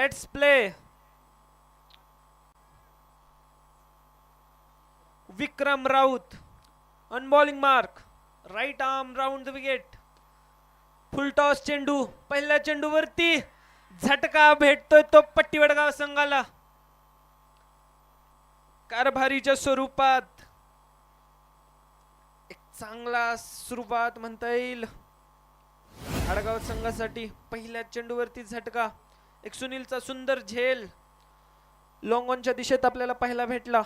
Let's play Vikram Raut अनबॉलिंग mark right arm round the wicket full toss चेंडू. पहिल्या चेंडूवरती झटका भेटतोय तो पट्टी वडगाव संघाला. कारभारीच्या स्वरूपात एक चांगला सुरुवात म्हणता येईल. आडगाव संघासाठी पहिल्या चेंडूवरती झटका. एक सुनीलचा सुंदर झेल. लोंगोनच्या दिशेत आपल्याला पाहायला भेटला.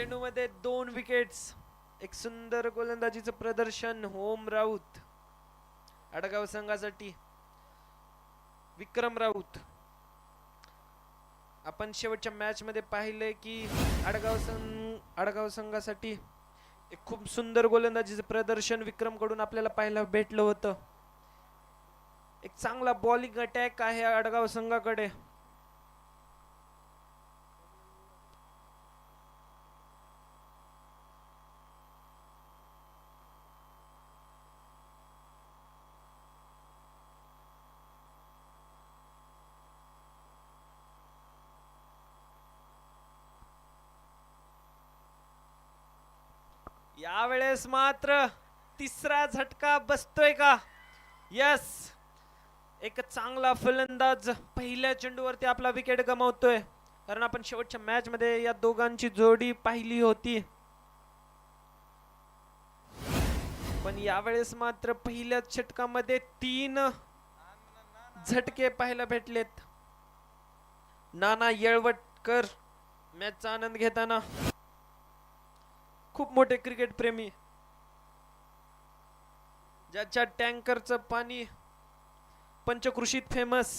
चेंडू मध्ये दोन विकेट्स एक सुंदर गोलंदाजीचं प्रदर्शन होम राऊत आडगाव संघासाठी विक्रम राऊत. आपण शेवटच्या मॅच मध्ये पाहिले की आडगाव संघ आडगाव संघासाठी एक खूप सुंदर गोलंदाजीचं प्रदर्शन विक्रमकडून आपल्याला पाहायला भेटलं होतं. एक चांगला बॉलिंग अटॅक आहे आडगाव संघाकडे. यावेळेस मात्र तिसरा झटका बसतोय का? यस एक चांगला फलंदाज पहिल्या चेंडूवरती आपला विकेट गमावतोय. कारण आपण शेवटच्या मॅच मध्ये या दोघांची जोडी पाहिली होती. पण यावेळेस मात्र पहिल्या षटकामध्ये तीन झटके पाहायला भेटलेत. नाना येळवटकर मॅचचा आनंद घेताना. खूप मोठे क्रिकेट प्रेमी. ज्याच्या टँकरचं पाणी पंचकृषीत फेमस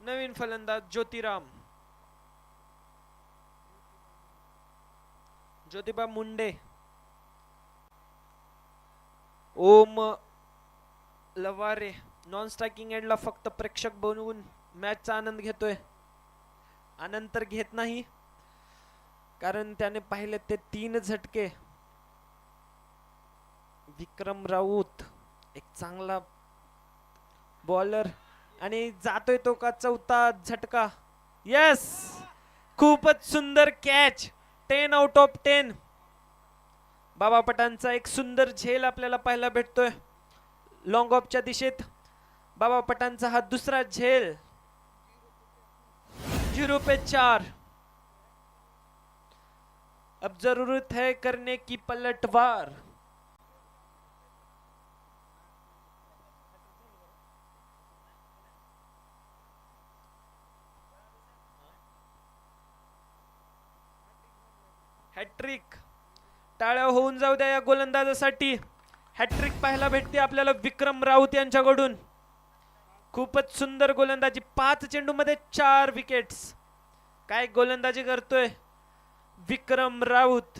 नवीन फलंदाज ज्योतिराम. ज्योतिबा मुंडे. ओम लवारे. नॉन स्ट्रायकिंग एंडला फक्त प्रेक्षक बनवून मॅचचा आनंद घेतोय. आनंद तर घेत नाही. कारण त्याने पाहिले ते तीन झटके. विक्रम राऊत एक चांगला बॉलर आणि जातोय तो का चौथा झटका. यस खूपच सुंदर catch ten out of ten Baba पटांचा एक सुंदर झेल आपल्याला पाहायला भेटतोय. लॉंग ऑफच्या दिशेत. बाबा पटांचा हा दुसरा झेल. जीरो पे चार. अब जरूरत है करने की पलटवार. हॅट्रिक टाळ्या होऊन जाऊ द्या या गोलंदाजासाठी. हॅट्रिक पाहायला भेटते आपल्याला विक्रम राऊत यांच्याकडून. खूपच सुंदर गोलंदाजी. पाच चेंडूमध्ये चार विकेट्स काय गोलंदाजी करतोय? विक्रम राऊत.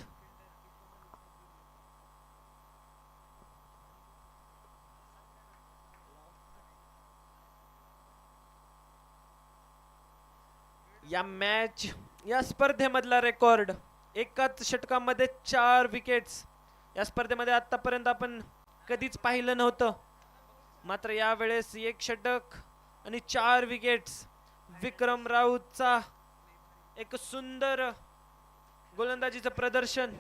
या मॅच या स्पर्धेमधला रेकॉर्ड एकाच षटकामध्ये चार विकेट्स या स्पर्धेमध्ये आतापर्यंत आपण कधीच पाहिलं नव्हतं. मात्र यावेळेस एक षटक आणि चार विकेट्स विक्रम राऊतचा एक सुंदर गोलंदाजीचं प्रदर्शन.